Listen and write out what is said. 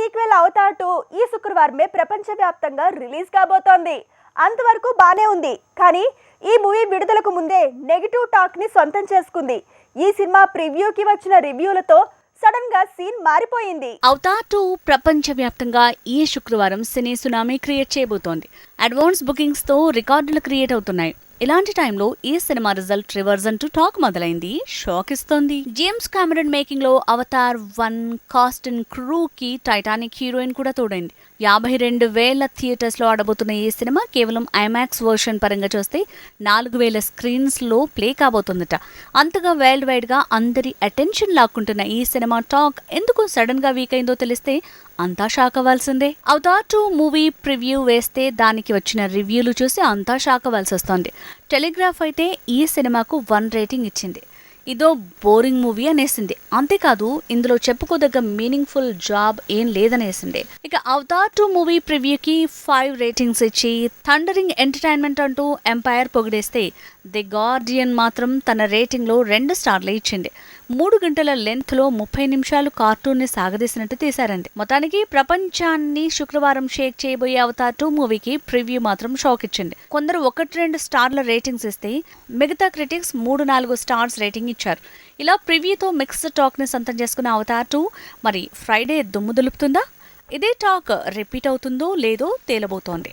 Sequel Avatar two ఈ శుక్రవారమే ప్రపంచవ్యాప్తంగా release కాబోతోంది. అంతవరకు బానే ఉంది. కానీ ఈ మూవీ విడుదలకు ముందే నెగిటివ్ టాక్ని సొంతం చేసుకుంది. ఈ సినిమా ప్రివ్యూకి వచ్చిన రివ్యూలతో సడన్గా సీన్ మారిపోయింది. అవతార్ టూ ప్రపంచవ్యాప్తంగా ఈ శుక్రవారం సినీ సునామీ క్రియేట్ చేయబోతోంది. అడ్వాన్స్ బుకింగ్స్తో రికార్డులు క్రియేట్ అవుతున్నాయి. ఇలాంటి టైంలో ఈ సినిమా రిజల్ట్ రివర్స్ అంటూ టాక్ మొదలైంది. షాక్ ఇస్తోంది James Cameron మేకింగ్లో Avatar one cast and crew కి టైటానిక్ హీరోయిన్ కూడా తోడైంది. యాభై రెండు వేల థియేటర్స్లో ఆడబోతున్న ఈ సినిమా కేవలం ఐమాక్స్ వర్షన్ పరంగా చూస్తే నాలుగు వేల స్క్రీన్స్లో ప్లే కాబోతుందట. అంతగా వరల్డ్ వైడ్గా అందరి అటెన్షన్ లాక్కుంటున్న ఈ సినిమా టాక్ ఎందుకు సడన్గా వీక్ అయిందో తెలిస్తే అంతా షాక్ అవ్వాల్సిందే అవతార్ టూ మూవీ ప్రివ్యూ వేస్తే దానికి వచ్చిన రివ్యూలు చూసి అంతా షాక్ అవ్వాల్సి వస్తోంది టెలిగ్రాఫ్ అయితే ఈ సినిమాకు వన్ రేటింగ్ ఇచ్చింది. ఇదో బోరింగ్ మూవీ అనేసింది. అంతేకాదు ఇందులో చెప్పుకోదగ్గ మీనింగ్ఫుల్ జాబ్ ఏం లేదనేసింది. ఇక అవతార్ టూ మూవీ ప్రివ్యూకి ఫైవ్ రేటింగ్స్ ఇచ్చి థండరింగ్ ఎంటర్టైన్మెంట్ అంటూ ఎంపైర్ పొగిడేస్తే ది గార్డియన్ మాత్రం తన రేటింగ్లో రెండు స్టార్లు ఇచ్చింది. మూడు గంటల లెంత్లో ముప్పై నిమిషాలు కార్టూన్ని సాగదీసినట్టు తీశారండి మొత్తానికి ప్రపంచాన్ని శుక్రవారం షేక్ చేయబోయే అవతార్ టూ మూవీకి ప్రివ్యూ మాత్రం షాక్ ఇచ్చింది కొందరు ఒకటి రెండు స్టార్ల రేటింగ్స్ ఇస్తే మిగతా క్రిటిక్స్ మూడు నాలుగు స్టార్స్ రేటింగ్ ఇచ్చారు. ఇలా ప్రివ్యూతో మిక్స్డ్ టాక్ని సొంతం చేసుకున్న అవతార్ టూ మరి ఫ్రైడే దుమ్ము దులుపుతుందా? ఇదే టాక్ రిపీట్ అవుతుందో లేదో తేలబోతోంది.